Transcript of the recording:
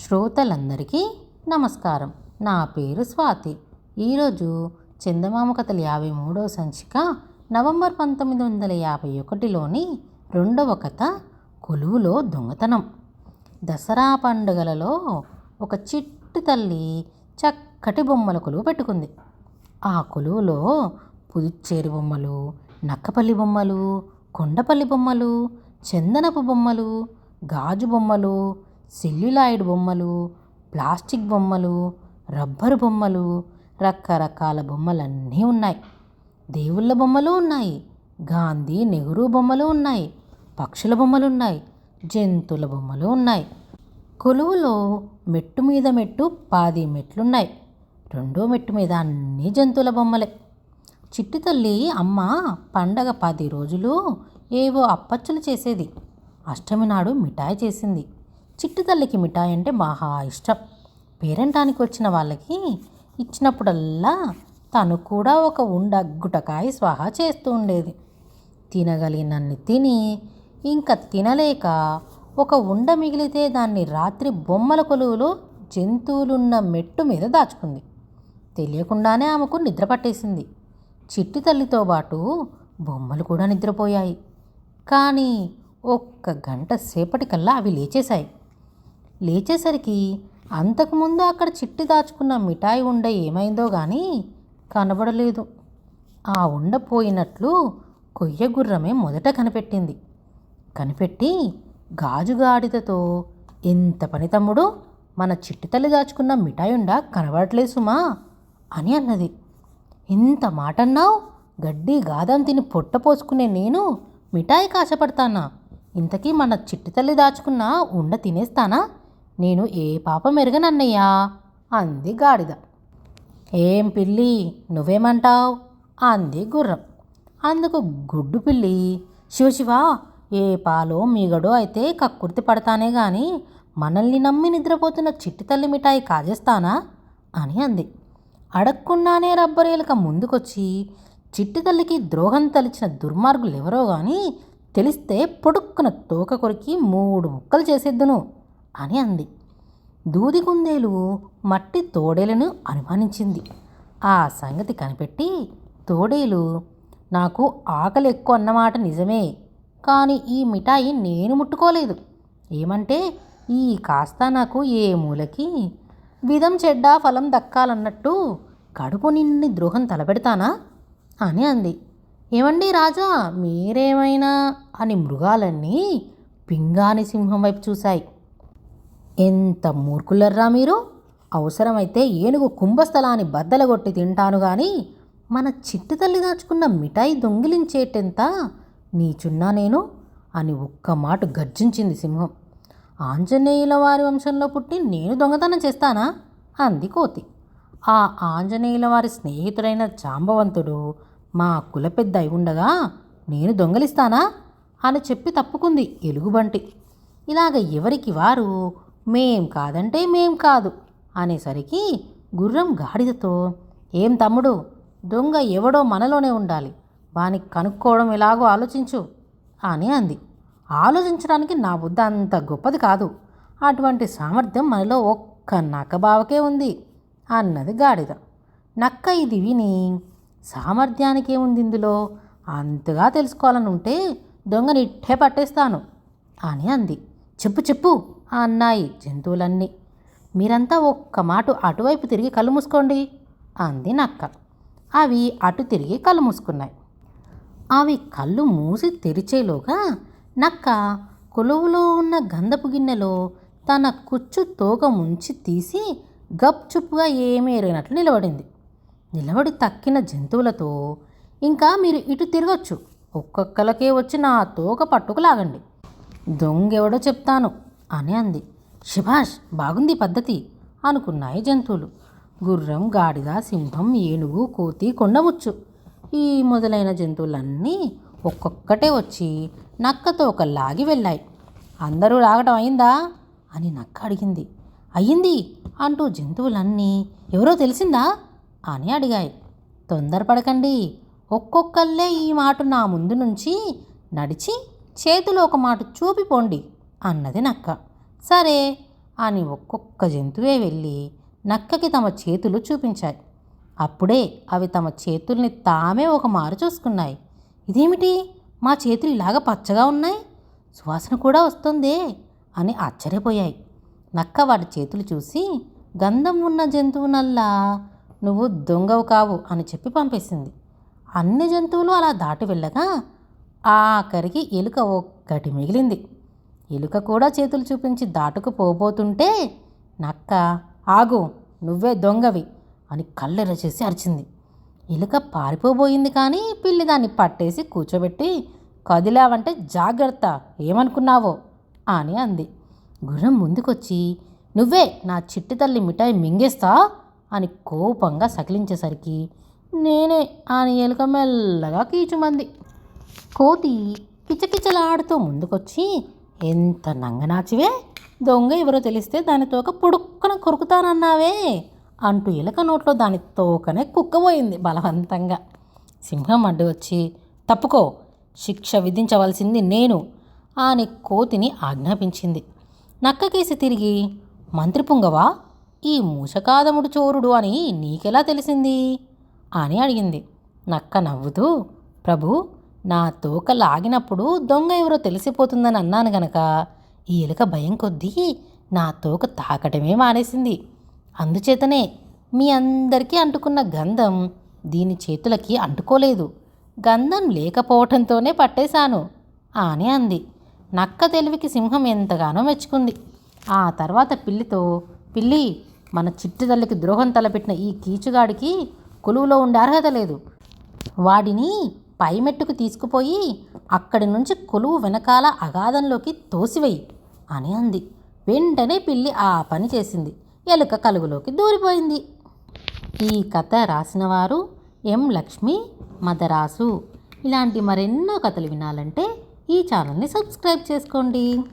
శ్రోతలందరికీ నమస్కారం. నా పేరు స్వాతి. ఈరోజు చందమామ కథలు యాభై మూడవ సంచిక నవంబర్ పంతొమ్మిది వందల యాభై ఒకటిలోని రెండవ కథ కొలువులో దొంగతనం. దసరా పండుగలలో ఒక చిట్టు తల్లి చక్కటి బొమ్మల కొలువు పెట్టుకుంది. ఆ కొలువులో పుదుచ్చేరి బొమ్మలు నక్కపల్లి బొమ్మలు కొండపల్లి బొమ్మలు చందనపు బొమ్మలు గాజు బొమ్మలు సెల్యులాయిడ్ బొమ్మలు ప్లాస్టిక్ బొమ్మలు రబ్బరు బొమ్మలు రకరకాల బొమ్మలన్నీ ఉన్నాయి. దేవుళ్ళ బొమ్మలు ఉన్నాయి గాంధీ నెహ్రూ బొమ్మలు ఉన్నాయి పక్షుల బొమ్మలు ఉన్నాయి జంతువుల బొమ్మలు ఉన్నాయి. కొలువులో మెట్టు మీద మెట్టు పాది మెట్లున్నాయి. రెండో మెట్టు మీద అన్ని జంతువుల బొమ్మలే. చిట్టి తల్లి అమ్మ పండగ పది రోజులు ఏవో అప్పచ్చులు చేసేది. అష్టమి నాడు మిఠాయి చేసింది. చిట్టి తల్లికి మిఠాయి అంటే మహా ఇష్టం. పేరంటానికి వచ్చిన వాళ్ళకి ఇచ్చినప్పుడల్లా తను కూడా ఒక ఉండ గుటకాయ స్వాహా చేస్తూ ఉండేది. తినగలిగినన్ని తిని ఇంకా తినలేక ఒక ఉండ మిగిలితే దాన్ని రాత్రి బొమ్మల కొలువులో జంతువులున్న మెట్టు మీద దాచుకుంది. తెలియకుండానే ఆమెకు నిద్ర పట్టేసింది. చిట్టి తల్లితో పాటు బొమ్మలు కూడా నిద్రపోయాయి. కానీ ఒక్క గంట సేపటికల్లా అవి లేచేశాయి. లేచేసరికి అంతకుముందు అక్కడ చిట్టి దాచుకున్న మిఠాయి ఉండ ఏమైందో కానీ కనబడలేదు. ఆ ఉండ పోయినట్లు కొయ్య గుర్రమే మొదట కనిపెట్టింది. కనిపెట్టి గాజుగాడిదతో ఎంత పని తమ్ముడు మన చిట్టి తల్లి దాచుకున్న మిఠాయి ఉండ కనబడట్లేదు సుమా అని అన్నది. ఇంత మాట అన్నావు గడ్డి గాదం తిని పొట్ట పోసుకునే నేను మిఠాయి కాశపడతానా? ఇంతకీ మన చిట్టి తల్లి దాచుకున్న ఉండ తినేస్తానా? నేను ఏ పాపం ఎరగనన్నయ్యా? అంది గాడిద. ఏం పిల్లి నువ్వేమంటావు? అంది గుర్రం. అందుకు గుడ్డు పిల్లి శివశివా ఏ పాలో మీగడో అయితే కక్కుర్తి పడతానే గాని మనల్ని నమ్మి నిద్రపోతున్న చిట్టి తల్లి మిఠాయి కాజేస్తానా? అని అంది. అడగకుండానే రబ్బరేలక ముందుకొచ్చి చిట్టి తల్లికి ద్రోహం తలిచిన దుర్మార్గులు ఎవరో గాని తెలిస్తే పొడుక్కున తోక కొరికి మూడు ముక్కలు చేసేద్దును. అని అంది. దూది కుందేలు మట్టి తోడేలను అనుమానించింది. ఆ సంగతి కనిపెట్టి తోడేలు నాకు ఆకలి ఎక్కువ అన్నమాట నిజమే కానీ ఈ మిఠాయి నేను ముట్టుకోలేదు. ఏమంటే ఈ కాస్త నాకు ఏ మూలకి? విధం చెడ్డ ఫలం దక్కాలన్నట్టు కడుపు నిండి ద్రోహం తలపెడతానా? అని అంది. ఏమండి రాజా మీరేమైనా? అని మృగాలన్నీ పింగాని సింహం వైపు చూశాయి. ఎంత మూర్ఖులర్రా మీరు? అవసరమైతే ఏనుగు కుంభస్థలాన్ని బద్దలగొట్టి తింటాను కానీ మన చిట్టు తల్లి దాచుకున్న మిఠాయి దొంగిలించేటెంత నీచున్నా నేను? అని ఒక్క మాట గర్జించింది సింహం. ఆంజనేయుల వారి వంశంలో పుట్టి నేను దొంగతనం చేస్తానా? అంది కోతి. ఆ ఆంజనేయుల వారి స్నేహితుడైన జాంబవంతుడు మా కుల పెద్ద అయి ఉండగా నేను దొంగలిస్తానా? అని చెప్పి తప్పుకుంది ఎలుగుబంటి. ఇలాగ ఎవరికి వారు మేం కాదంటే మేం కాదు అనేసరికి గుర్రం గాడిదతో ఏం తమ్ముడు? దొంగ ఎవడో మనలోనే ఉండాలి. వాని కనుక్కోవడం ఎలాగో ఆలోచించు అని అంది. ఆలోచించడానికి నా బుద్ధ అంత గొప్పది కాదు. అటువంటి సామర్థ్యం మనలో ఒక్క నక్కబావకే ఉంది అన్నది గాడిద. నక్క ఇది విని సామర్థ్యానికి ఏముంది ఇందులో. అంతగా తెలుసుకోవాలని ఉంటే దొంగని ఇట్టే పట్టేస్తాను అని అంది. చెప్పు చెప్పు. అన్నాయి జంతువులన్నీ. మీరంతా ఒక్క మాట అటువైపు తిరిగి కళ్ళు మూసుకోండి అంది నక్క. అవి అటు తిరిగి కళ్ళు మూసుకున్నాయి. అవి కళ్ళు మూసి తెరిచేలోగా నక్క కొలువులో ఉన్న గంధపు గిన్నెలో తన కుచ్చు తోక ముంచి తీసి గప్చుప్పుగా ఏమీ ఎరగినట్లు నిలబడింది. నిలబడి తక్కిన జంతువులతో ఇంకా మీరు ఇటు తిరగచ్చు. ఒక్కొక్కలకే వచ్చి నా తోక పట్టుకు లాగండి దొంగెవడో చెప్తాను. అని అంది. శిభాష్ బాగుంది పద్ధతి అనుకున్నాయి జంతువులు. గుర్రం గాడిద సింహం ఏనుగు కోతి కొండముచ్చు. ఈ మొదలైన జంతువులన్నీ ఒక్కొక్కటే వచ్చి నక్కతో ఒక లాగి వెళ్ళాయి. అందరూ లాగటం అయిందా? అని నక్క అడిగింది. అయ్యింది అంటూ జంతువులన్నీ ఎవరో తెలిసిందా? అని అడిగాయి. తొందరపడకండి. ఒక్కొక్కళ్ళే ఈ మాట నా ముందు నుంచి నడిచి చేతిలో ఒక మాట చూపిపోండి అన్నది నక్క. సరే అని ఒక్కొక్క జంతువే వెళ్ళి నక్కకి తమ చేతులు చూపించాయి. అప్పుడే అవి తమ చేతుల్ని తామే ఒక మారు చూసుకున్నాయి. ఇదేమిటి? మా చేతులు ఇలాగ పచ్చగా ఉన్నాయి? సువాసన కూడా వస్తుందే అని ఆశ్చర్యపోయాయి. నక్క వాటి చేతులు చూసి గంధం ఉన్న జంతువునల్లా నువ్వు దొంగవు కావు అని చెప్పి పంపేసింది. అన్ని జంతువులు అలా దాటి వెళ్ళగా ఆఖరికి ఎలుక ఒక్కటి మిగిలింది. ఎలుక కూడా చేతులు చూపించి దాటుకు పోబోతుంటే నక్క ఆగు నువ్వే దొంగవి అని కళ్ళెర చేసి అరిచింది. ఎలుక పారిపోబోయింది కానీ పిల్లి దాన్ని పట్టేసి కూర్చోబెట్టి కదిలావంటే జాగ్రత్త ఏమనుకున్నావో అని అంది. గుర్రం ముందుకొచ్చి నువ్వే నా చిట్టి తల్లి మిఠాయి మింగేస్తా అని కోపంగా సకిలించేసరికి నేనే అని ఎలుక మెల్లగా కీచుమంది. కోతి కిచకిచలాడుతూ ముందుకొచ్చి ఎంత నంగనాచివే? దొంగ ఎవరో తెలిస్తే దాని తోక పుడుక్కన కొరుకుతానన్నావే అంటూ ఎలుక నోట్లో దాని తోకనే కుక్కబోయింది బలవంతంగా. సింహం అడ్డు వచ్చి తప్పుకో శిక్ష విధించవలసింది నేను అని కోతిని ఆజ్ఞాపించింది. నక్కకేసి తిరిగి మంత్రి పుంగవా ఈ మూషకాదముడు చోరుడు అని నీకెలా తెలిసింది? అని అడిగింది. నక్క నవ్వుతూ ప్రభు నా తోక లాగినప్పుడు దొంగ ఎవరో తెలిసిపోతుందని అన్నాను గనక ఈ ఎలుక భయం కొద్దీ నా తోక తాకటమే మానేసింది. అందుచేతనే మీ అందరికీ అంటుకున్న గంధం దీని చేతులకి అంటుకోలేదు. గంధం లేకపోవటంతోనే పట్టేశాను అని అంది. నక్క తెలివికి సింహం ఎంతగానో మెచ్చుకుంది. ఆ తర్వాత పిల్లితో పిల్లి మన చిట్టి తల్లికి ద్రోహం తలపెట్టిన ఈ కీచుగాడికి కొలువులో ఉండే అర్హత లేదు. వాడిని పైమెట్టుకు తీసుకుపోయి అక్కడి నుంచి కొలువు వెనకాల అగాధంలోకి తోసివేయి అని అంది. వెంటనే పిల్లి ఆ పని చేసింది. ఎలుక కలుగులోకి దూరిపోయింది. ఈ కథ రాసినవారు ఎం లక్ష్మి మదరాసు. ఇలాంటి మరెన్నో కథలు వినాలంటే ఈ ఛానల్ని సబ్స్క్రైబ్ చేసుకోండి.